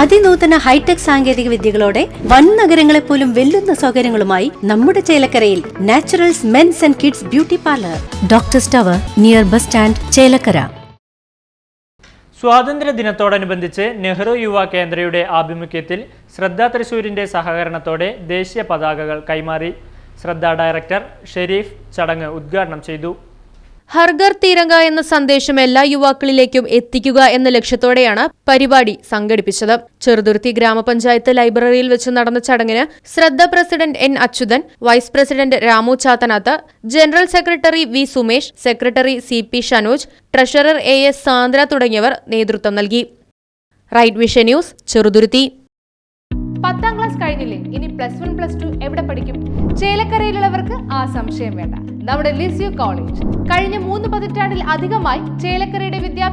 അതിനൂതന hi tech സാങ്കേതിക വിദ്യകളോടെ വൻ നഗരങ്ങളെ പോലും വെല്ലുന്ന സൗകര്യങ്ങളുമായി നമ്മുടെ ചേലക്കരയിൽ Naturals men's and kids beauty parlour. Doctor tower near bus stand Chelakkara. സ്വാതന്ത്ര്യ ദിനത്തോടനുബന്ധിച്ച് നെഹ്റു യുവ കേന്ദ്രയുടെ ആഭിമുഖ്യത്തിൽ ശ്രദ്ധ തൃശൂരിന്റെ സഹകരണത്തോടെ ദേശീയ പതാകകൾ കൈമാറി. ശ്രദ്ധ ഡയറക്ടർ ഷെരീഫ് ചടങ്ങ് ഉദ്ഘാടനം ചെയ്തു. ഹർഗർ തീരങ്ക എന്ന സന്ദേശം എല്ലാ യുവാക്കളിലേക്കും എത്തിക്കുക എന്ന ലക്ഷ്യത്തോടെയാണ് പരിപാടി സംഘടിപ്പിച്ചത്. ചെറുതുരുത്തി ഗ്രാമപഞ്ചായത്ത് ലൈബ്രറിയിൽ വെച്ച് നടന്ന ചടങ്ങിന് Shraddha president N Achuthan vice president Ramu Chathanath general secretary V Sumesh secretary C P Shanoj treasurer A S Sandra തുടങ്ങിയവർ നേതൃത്വം നൽകി. Right vision news Cheruthuruthy. പത്താം ക്ലാസ് കഴിഞ്ഞില്ലേ? ഇനി പ്ലസ് വൺ പ്ലസ് ടു എവിടെ പഠിക്കും? ചേലക്കരയിലുള്ളവർക്ക് ആ സംശയം വേണ്ട. നമ്മുടെ ലിസ്യു കോളേജ് കഴിഞ്ഞ മൂന്ന് പതിറ്റാണ്ടിൽ അധികമായി ചേലക്കരയുടെ